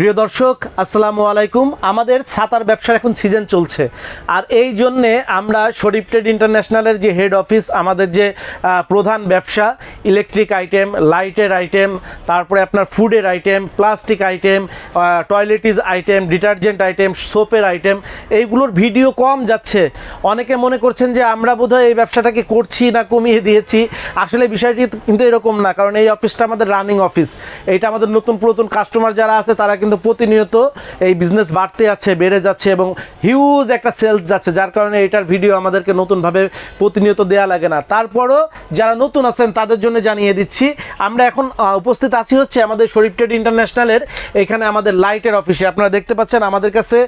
প্রিয় দর্শক, আসসালামু আলাইকুম। আমাদের ছাতার ব্যবসার এখন সিজন চলছে। আর এই জন্যে আমরা শরীফ ট্রেড ইন্টারন্যাশনালের যে হেড অফিস আমাদের যে প্রধান ব্যবসা ইলেকট্রিক আইটেম লাইটের আইটেম তারপরে আপনার ফুডের item plastic item toiletries item detergent item সোপের item এইগুলোর ভিডিও কম যাচ্ছে। অনেকে মনে করছেন যে, আমরা বোধহয় এই ব্যবসাটাকে করছি না, কমিয়ে দিয়েছি। আসলে বিষয়টি কিন্তু এরকম না, কারণ এই অফিসটা আমাদের রানিং অফিস এইটা আমাদের নতুন নতুন কাস্টমার যারা আছে, তারা কিন্তু প্রতিনিয়ত এই বিজনেস বাড়তে যাচ্ছে, বেড়ে যাচ্ছে এবং হিউজ একটা সেলস যাচ্ছে, যার কারণে এটার ভিডিও আমাদেরকে নতুনভাবে প্রতিনিয়ত দেয়া লাগে না। তারপরও যারা নতুন আছেন, তাদের জন্য জানিয়ে দিচ্ছি, আমরা এখন উপস্থিত আছি হচ্ছে আমাদের শরীফ ট্রেড ইন্টারন্যাশনালের এখানে আমাদের লাইটের অফিসে আপনারা দেখতে পাচ্ছেন আমাদের কাছে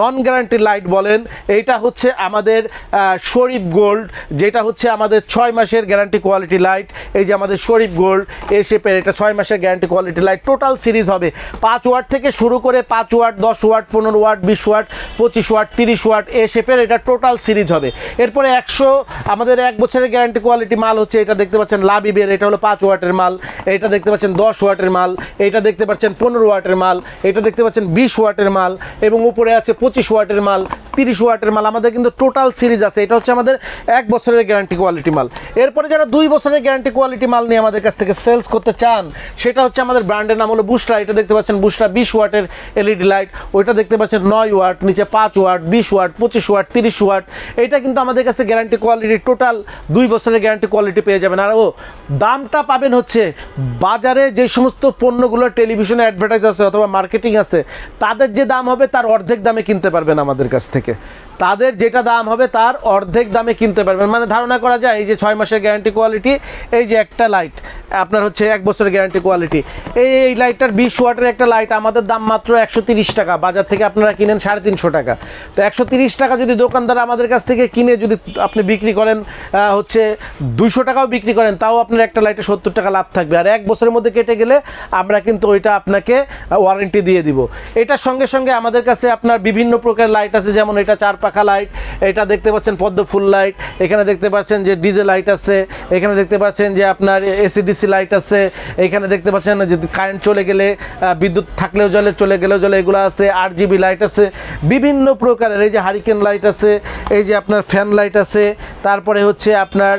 নন গ্যারান্টি লাইট বলেন এইটা হচ্ছে আমাদের শরীফ গোল্ড যেটা হচ্ছে আমাদের ছয় মাসের গ্যারান্টি কোয়ালিটি লাইট এই যে আমাদের শরীফ গোল্ড এ শেপের এটা ছয় মাসের guarantee quality light total series হবে পাঁচ ওয়াট থেকে শুরু করে পাঁচ ওয়াট দশ ওয়াট পনেরো ওয়াট বিশ ওয়াট পঁচিশ ওয়াট তিরিশ ওয়াট এ শেপের এটা টোটাল সিরিজ হবে। এরপরে একশো, আমাদের এক বছরের গ্যারান্টি কোয়ালিটি মাল হচ্ছে এটা দেখতে পাচ্ছেন লাবিবের, এটা হলো পাঁচ ওয়াটের মাল, এটা দেখতে পাচ্ছেন দশ ওয়াটের মাল, এটা দেখতে পাচ্ছেন পনেরো ওয়াটের মাল, এটা দেখতে পাচ্ছেন বিশ ওয়াটের মাল এবং উপরে আছে পঁচিশ ওয়াটের মাল, তিরিশ ওয়াটের মাল, আমাদের কিন্তু টোটাল সিরিজ আছে, এটা হচ্ছে আমাদের এক বছরের গ্যারান্টি কোয়ালিটি মাল। এরপরে যারা দুই বছরের গ্যারান্টি কোয়ালিটি মাল নিয়ে আমাদের কাছ থেকে সেলস করতে চান, সেটা হচ্ছে আমাদের ব্র্যান্ডের নাম হলো বুস্টরা এটা দেখতে পাচ্ছেন বুস্টরা বিশ ওয়াটের এলইডি লাইট, ওইটা দেখতে পাচ্ছেন নয় ওয়াট, নিচে পাঁচ ওয়াট, বিশ ওয়াট, পঁচিশ ওয়াট, তিরিশ ওয়াট। এটা কিন্তু আমাদের কাছে গ্যারান্টি কোয়ালিটি টোটাল দুই বছরের গ্যারান্টি কোয়ালিটি পেয়ে যাবেন। আর ও, দামটা পাবেন হচ্ছে বাজারে যে সমস্ত পণ্যগুলো টেলিভিশনে অ্যাডভার্টাইজ আছে অথবা মার্কেটিং আছে, তাদের যে দাম হবে তার অর্ধেক দামে কিনতে পারবেন আমাদের কাছ থেকে। তাদের যেটা দাম হবে তার অর্ধেক দামে কিনতে পারবেন। মানে ধারণা করা যায়, এই যে ছয় মাসের গ্যারান্টি কোয়ালিটি এই যে একটা লাইট আপনার হচ্ছে এক বছরের গ্যারান্টি কোয়ালিটি এই এই লাইটটার বিশ ওয়াটের একটা লাইট আমাদের দাম মাত্র একশো টাকা। বাজার থেকে আপনারা কিনেন সাড়ে তিনশো টাকা। তো একশো টাকা যদি দোকানদার আমাদের কাছ থেকে কিনে যদি আপনি বিক্রি করেন হচ্ছে দুইশো টাকাও বিক্রি করেন, তাও আপনার একটা লাইটে সত্তর টাকা লাভ থাকবে। আর এক বছরের মধ্যে কেটে গেলে আমরা কিন্তু ওইটা আপনাকে ওয়ারেন্টি দিয়ে দিব। এটার সঙ্গে সঙ্গে আমাদের কাছে আপনার বিভিন্ন প্রকার লাইট আছে, যেমন এটা চার পাখা লাইট এটা দেখতে পাচ্ছেন পদ্ম ফুল লাইট এখানে দেখতে পাচ্ছেন যে ডিজে লাইট আছে, এখানে দেখতে পাচ্ছেন যে আপনার এসিডিসি লাইট আছে, এখানে দেখতে পাচ্ছেন যে কারেন্ট চলে গেলে বিদ্যুৎ বিদ্যুৎ থাকলেও জলে, চলে গেলেও জলে, এগুলো আছে, আট জিবি লাইট আছে, বিভিন্ন প্রকারের, এই যে হারিকেন লাইট আছে, এই যে আপনার ফ্যান লাইট আছে, তারপরে হচ্ছে আপনার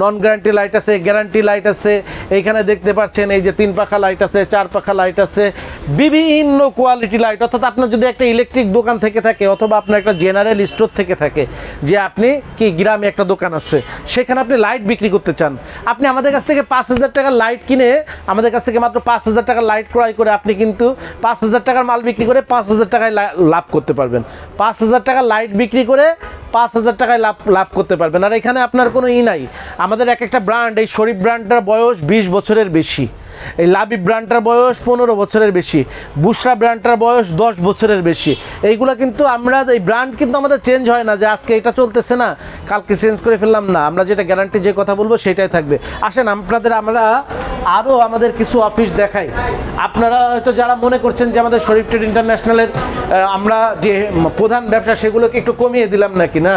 নন গ্যারান্টি লাইট আছে গ্যারান্টি লাইট আছে। এইখানে দেখতে পাচ্ছেন এই যে তিন পাখা লাইট আছে, চার পাখা লাইট আছে। বিভিন্ন কোয়ালিটি লাইট অর্থাৎ আপনার যদি একটা ইলেকট্রিক দোকান থেকে থাকে অথবা আপনার একটা জেনারেল স্টোর থেকে থাকে, যে আপনি কি গ্রামে একটা দোকান আছে, সেখানে আপনি লাইট বিক্রি করতে চান। আপনি আমাদের কাছ থেকে পাঁচ হাজার টাকার লাইট কিনে, আমাদের কাছ থেকে মাত্র পাঁচ হাজার টাকার লাইট ক্রয় করে আপনি কিন্তু পাঁচ হাজার টাকার মাল বিক্রি করে পাঁচ হাজার টাকায় লাভ করতে পারবেন। পাঁচ হাজার টাকার লাইট বিক্রি করে পাঁচ হাজার টাকায় লাভ লাভ করতে পারবেন। আর এখানে আপনার কোনো ই নাই। আমাদের এক একটা ব্র্যান্ড এই শরীফ ব্র্যান্ডটার বয়স বিশ বছরের বেশি, এই লাভি ব্র্যান্ডটার বয়স পনেরো বছরের বেশি বুসরা ব্র্যান্ডটার বয়স দশ বছরের বেশি। এইগুলো কিন্তু আমরা, এই ব্র্যান্ড কিন্তু আমাদের চেঞ্জ হয় না যে আজকে এটা চলতেছে না, কালকে চেঞ্জ করে ফেললাম না। আমরা যেটা গ্যারান্টি যে কথা বলব সেটাই থাকবে। আসেন, আপনাদের আমরা আরও আমাদের কিছু অফিস দেখাই। আপনারা হয়তো যারা মনে করছেন যে আমাদের শরীফ ট্রেড ইন্টারন্যাশনালের আমরা যে প্রধান ব্যবসা সেগুলোকে একটু কমিয়ে দিলাম নাকি, না?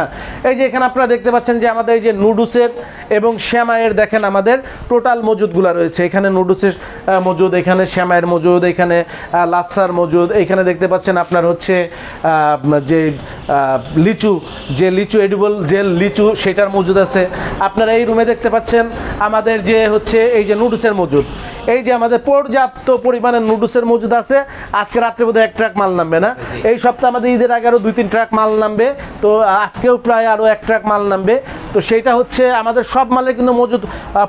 এই যে এখানে আপনারা দেখতে পাচ্ছেন যে আমাদের এই যে নুডুসের এবং শ্যামায়ের দেখেন আমাদের টোটাল মজুদগুলো রয়েছে। এখানে নুডুসের মজুদ, এখানে শ্যামায়ের মজুদ, এখানে লাচ্ছার মজুদ, এখানে দেখতে পাচ্ছেন আপনার হচ্ছে যে লিচু যে লিচু এডিবল যে লিচু, সেটার মজুদ আছে। আপনারা এই রুমে দেখতে পাচ্ছেন আমাদের যে হচ্ছে এই যে নুডলসের মজুদ। এই যে আমাদের পর্যাপ্ত পরিমাণে নুডলসের মজুদ আছে আজকে রাত্রে বোধহয় এক ট্রাক মাল নামবে না? এই সপ্তাহে আমাদের ঈদের আগে আরও দুই তিন ট্রাক মাল নামবে তো আজকেও প্রায় আরও এক ট্রাক মাল নামবে। তো সেইটা হচ্ছে আমাদের সব মালের কিন্তু মজুদ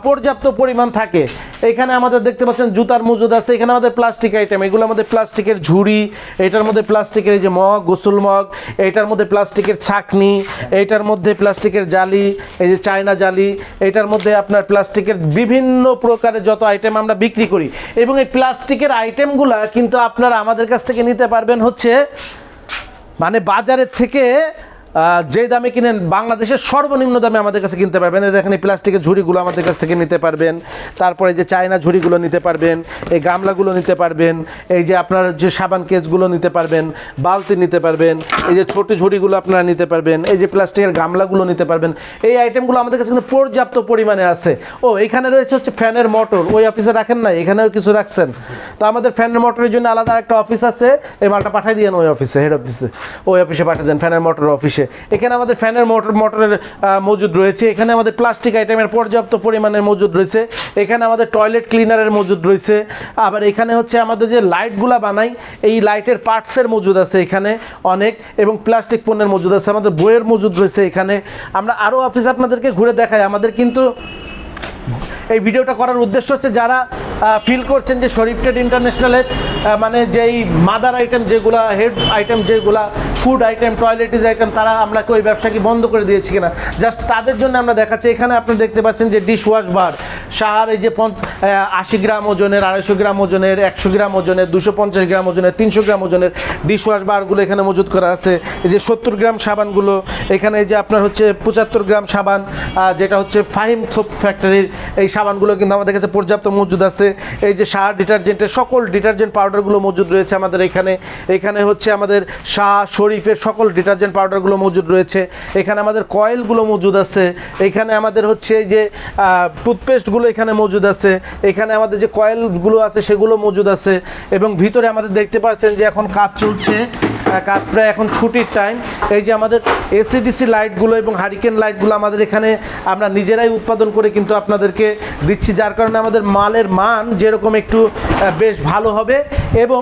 পর্যাপ্ত পরিমাণ থাকে। এখানে আমাদের দেখতে পাচ্ছেন জুতার মজুদ আছে, এখানে আমাদের প্লাস্টিক আইটেম এগুলো আমাদের প্লাস্টিকের ঝুড়ি, এটার মধ্যে প্লাস্টিকের এই যে মগ, গোসল মগ, এটার মধ্যে প্লাস্টিকের ছাকনি এইটার মধ্যে প্লাস্টিকের জালি, এই যে চায়না জালি, এটার মধ্যে আপনার প্লাস্টিকের বিভিন্ন প্রকারের যত আইটেম আমরা বিক্রি করি। এবং এই প্লাস্টিকের আইটেমগুলা কিন্তু আপনারা আমাদের কাছ থেকে নিতে পারবেন হচ্ছে মানে বাজারের থেকে যে দামে কিনেন, বাংলাদেশের সর্বনিম্ন দামে আমাদের কাছে কিনতে পারবেন। এই প্লাস্টিকের ঝুড়িগুলো আমাদের কাছ থেকে নিতে পারবেন। তারপরে যে চায়না ঝুড়িগুলো নিতে পারবেন, এই গামলাগুলো নিতে পারবেন, এই যে আপনার যে সাবান কেসগুলো নিতে পারবেন, বালতি নিতে পারবেন, এই যে ছোট ঝুড়িগুলো আপনারা নিতে পারবেন, এই যে প্লাস্টিকের গামলাগুলো নিতে পারবেন। এই আইটেমগুলো আমাদের কাছে কিন্তু পর্যাপ্ত পরিমাণে আছে। ও, এখানে রয়েছে হচ্ছে ফ্যানের মোটর। ওই অফিসে রাখেন না এখানেও কিছু রাখছেন। তো আমাদের ফ্যানের মোটরের জন্য আলাদা একটা অফিস আছে। এই মালটা পাঠিয়ে দিয়েন ওই অফিসে হেড অফিসে ওই অফিসে পাঠিয়ে দেন ফ্যানের মোটর অফিসে এখানে আমাদের ফ্যানের মোটর মোটরের মজুদ রয়েছে। এখানে আমাদের প্লাস্টিক আইটেমের পর্যাপ্ত পরিমাণের মজুদ রয়েছে। এখানে আমাদের টয়লেট ক্লিনারের মজুদ রয়েছে। আবার এখানে হচ্ছে আমাদের যে লাইটগুলা বানাই, এই লাইটের পার্টসের মজুদ আছে এখানে অনেক। এবং প্লাস্টিক পণ্যের মজুদ আছে। আমাদের বইয়ের মজুদ রয়েছে এখানে। আমরা আরও অফিস আপনাদেরকে ঘুরে দেখাই। আমাদের কিন্তু এই ভিডিওটা করার উদ্দেশ্য হচ্ছে যারা ফিল করছেন যে শরীফ ট্রেড ইন্টারন্যাশনালের মানে যেই মাদার আইটেম যেগুলা হেড আইটেম যেগুলা ফুড আইটেম টয়লেটিস আইটেম তারা আমরা ওই ব্যবসা কি বন্ধ করে দিয়েছি কিনা? জাস্ট তাদের জন্য আমরা দেখাচ্ছি, এখানে আপনি দেখতে পাচ্ছেন যে ডিশ ওয়াশ বার সার এই যে আশি গ্রাম ওজনের, আড়াইশো গ্রাম ওজনের, একশো গ্রাম ওজনের, দুশো পঞ্চাশ গ্রাম ওজনের, তিনশো গ্রাম ওজনের ডিশ ওয়াশ বারগুলো এখানে মজুদ করা আছে। এই যে সত্তর গ্রাম সাবানগুলো এখানে এই যে আপনার হচ্ছে পঁচাত্তর গ্রাম সাবান যেটা হচ্ছে ফাহিম সোপ ফ্যাক্টরির এই সাবানগুলো কিন্তু আমাদের কাছে পর্যাপ্ত মজুদ আছে। এই যে সার ডিটারজেন্টের সকল ডিটারজেন্ট পাউডারগুলো মজুদ রয়েছে আমাদের এখানে। এখানে হচ্ছে আমাদের শাহ শরীফের সকল ডিটারজেন্ট পাউডারগুলো মজুদ রয়েছে। এখানে আমাদের কয়েলগুলো মজুদ আছে। এখানে আমাদের হচ্ছে এই যে টুথপেস্টগুলো এখানে মজুদ আছে। এখানে আমাদের যে কয়েলগুলো আছে সেগুলো মজুদ আছে। এবং ভিতরে আমাদের দেখতে পাচ্ছেন যে এখন কাজ চলছে। কাজ প্রায় এখন ছুটির টাইম এই যে আমাদের এসিডিসি লাইটগুলো এবং হারিকেন লাইটগুলো আমাদের এখানে আমরা নিজেরাই উৎপাদন করে কিন্তু আপনাদেরকে দিচ্ছি, যার কারণে আমাদের মালের মান যেরকম একটু বেশ ভালো হবে এবং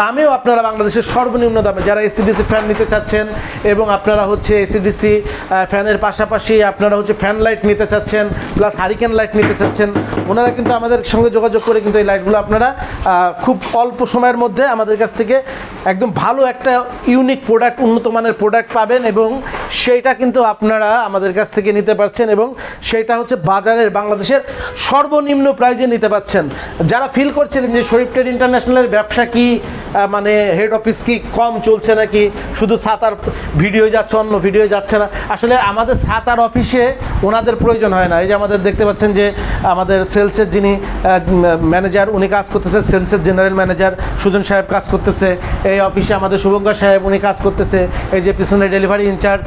দামেও আপনারা বাংলাদেশের সর্বনিম্ন দামে, যারা এসিডিসি ফ্যান নিতে চাচ্ছেন এবং আপনারা হচ্ছে এসিডিসি ফ্যানের পাশাপাশি আপনারা হচ্ছে ফ্যান লাইট নিতে চাচ্ছেন প্লাস হারিকেন লাইট নিতে চাচ্ছেন, ওনারা কিন্তু আমাদের সঙ্গে যোগাযোগ করে কিন্তু এই লাইটগুলো আপনারা খুব অল্প সময়ের মধ্যে আমাদের কাছ থেকে একদম ভালো একটা ইউনিক প্রোডাক্ট উন্নত মানের প্রোডাক্ট পাবেন এবং সেইটা কিন্তু আপনারা আমাদের কাছ থেকে নিতে পারছেন এবং সেটা হচ্ছে বাজারের বাংলাদেশের সর্বনিম্ন প্রাইজে নিতে পাচ্ছেন। যারা ফিল করছিলেন যে শরীফ ট্রেড ইন্টারন্যাশনালের ব্যবসা কি মানে হেড অফিস কি কম চলছে নাকি, শুধু সাতার ভিডিও যাচ্ছে, অন্য ভিডিও যাচ্ছে না। আসলে আমাদের সাতার অফিসে ওনাদের প্রয়োজন হয় না। এই যে আমাদের দেখতে পাচ্ছেন যে আমাদের সেলসের যিনি ম্যানেজার উনি কাজ করতেছে সেলসের জেনারেল ম্যানেজার সুজন সাহেব কাজ করতেছে। এই অফিসে আমাদের শুভঙ্কর সাহেব উনি কাজ করতেছে। এই যে পিছনে ডেলিভারি ইনচার্জ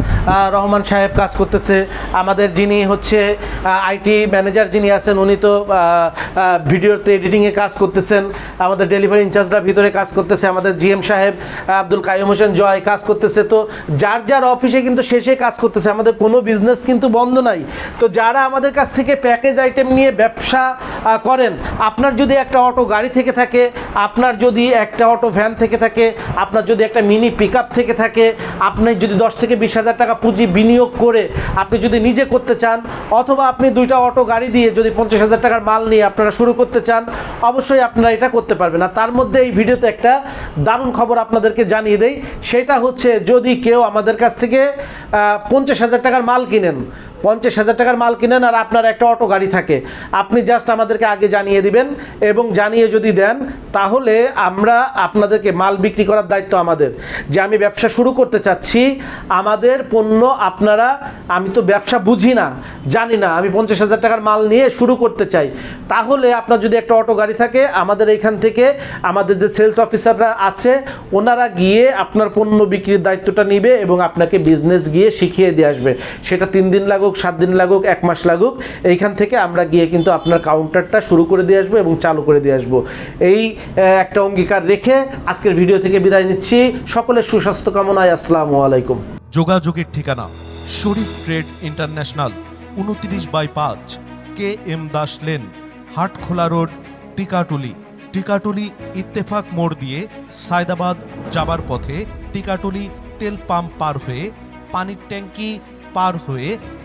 রহমান সাহেব কাজ করতেছে। আমাদের যিনি হচ্ছে আইটি ম্যানেজার যিনি আছেন, উনি তো ভিডিওতে এডিটিংয়ে কাজ করতেছেন। আমাদের ডেলিভারি ইনচার্জরা ভিতরে কাজ করতেছে। আমাদের জিএম সাহেব, আব্দুল কাইম হোসেন জয় কাজ করতেছে। তো যার যার অফিসে কিন্তু শেষে কাজ করতেছে। আমাদের কোনো বিজনেস কিন্তু বন্ধ নাই। তো যারা আমাদের কাছ থেকে প্যাকেজ আইটেম নিয়ে ব্যবসা করেন, আপনার যদি একটা অটো গাড়ি থেকে থাকে, আপনার যদি একটা অটো ভ্যান থেকে থাকে, আপনার যদি একটা মিনি পিক থেকে থাকে, আপনি যদি দশ থেকে বিশ হাজার টাকা পুঁজি বিনিয়োগ করে আপনি যদি নিজে করতে চান, অথবা আপনি দুইটা অটো, গাড়ি দিয়ে যদি পঞ্চাশ হাজার টাকার মাল নিয়ে আপনারা শুরু করতে চান, অবশ্যই আপনারা এটা করতে পারবেন। আর তার মধ্যে এই ভিডিওতে একটা দারুণ খবর আপনাদেরকে জানিয়ে দেই। সেটা হচ্ছে যদি কেউ আমাদের কাছ থেকে পঞ্চাশ হাজার টাকার মাল কিনেন পঞ্চাশ হাজার টাকার মাল কিনেন আর আপনার একটা অটো গাড়ি থাকে। আপনি জাস্ট আমাদেরকে আগে জানিয়ে দিবেন এবং জানিয়ে যদি দেন, তাহলে আমরা আপনাদেরকে মাল বিক্রি করার দায়িত্ব আমাদের। যে আমি ব্যবসা শুরু করতে চাচ্ছি, আমাদের পণ্য আপনারা, আমি তো ব্যবসা বুঝি না, জানি না, আমি পঞ্চাশ হাজার টাকার মাল নিয়ে শুরু করতে চাই। তাহলে আপনার যদি একটা অটো গাড়ি থাকে, আমাদের এইখান থেকে আমাদের যে সেলস অফিসাররা আছে, ওনারা গিয়ে আপনার পণ্য বিক্রির দায়িত্বটা নিবে এবং আপনাকে বিজনেস গিয়ে শিখিয়ে দিয়ে আসবে। সেটা তিন দিন লাগুক সাত দিন লাগুক, এক মাস লাগুক, এইখান থেকে আমরা গিয়ে কিন্তু আপনার কাউন্টারটা শুরু করে দিয়ে আসব এবং চালু করে দিয়ে আসব। এই একটা অঙ্গীকার রেখে আজকের ভিডিও থেকে বিদায় নিচ্ছি। সকলের সুস্বাস্থ্য কামনায় আসসালামু আলাইকুম। যোগাযোগের ঠিকানা, শরীফ ট্রেড ইন্টারন্যাশনাল, উনত্রিশ বাই পাঁচ, K M Das lane, Hatkhola road, Tikatuli. Tikatuli Ittefaq মোড় দিয়ে সায়দাবাদ যাবার পথে টিকাটুলি তেল পাম্প পার হয়ে, পানির ট্যাঙ্কি পার হয়ে